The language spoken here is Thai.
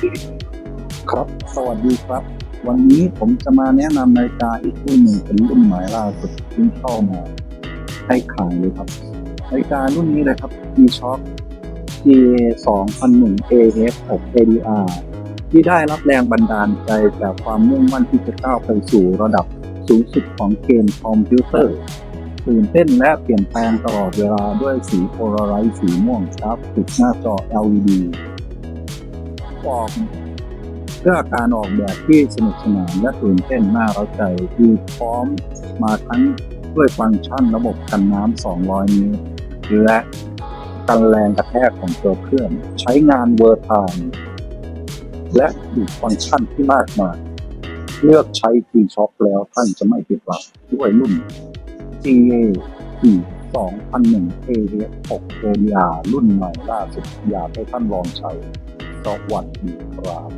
ครับ สวัสดีครับ วันนี้ผมจะมาแนะนำนาฬิกาอีกรุ่นหนึ่งเป็นรุ่นใหม่ล่าสุดที่เข้ามาให้ขายเลยครับนาฬิการุ่นนี้เลยครับ G-Shock GA 2001 AF 6 ADR ที่ได้รับแรงบันดาลใจจากความมุ่งมั่นที่จะก้าวไปสู่ระดับสูงสุดของเกมคอมพิวเตอร์ตื่นเต้นและเปลี่ยนแปลงตลอดเวลาด้วยสีโพลาไรซ์สีม่วงครับติดหน้าจอ LED บอกเพื่อการออกแบบที่สนุกสนานและตื่นเต้นน่ารักใจที่พร้อมมาทั้งด้วยฟังก์ชันระบบกันน้ำ 200 นิ้ว และกันแรงกระแทกของตัวเครื่องใช้งานเวอร์ทามและอีกฟังก์ชันที่มากมายเลือกใช้ G-Shock แล้วท่านจะไม่ผิดหวังด้วยรุ่น GA 2001 AF 6 ADR รุ่นใหม่ล่าสุดอยากให้ท่านลองใช้ สวัสดีครับ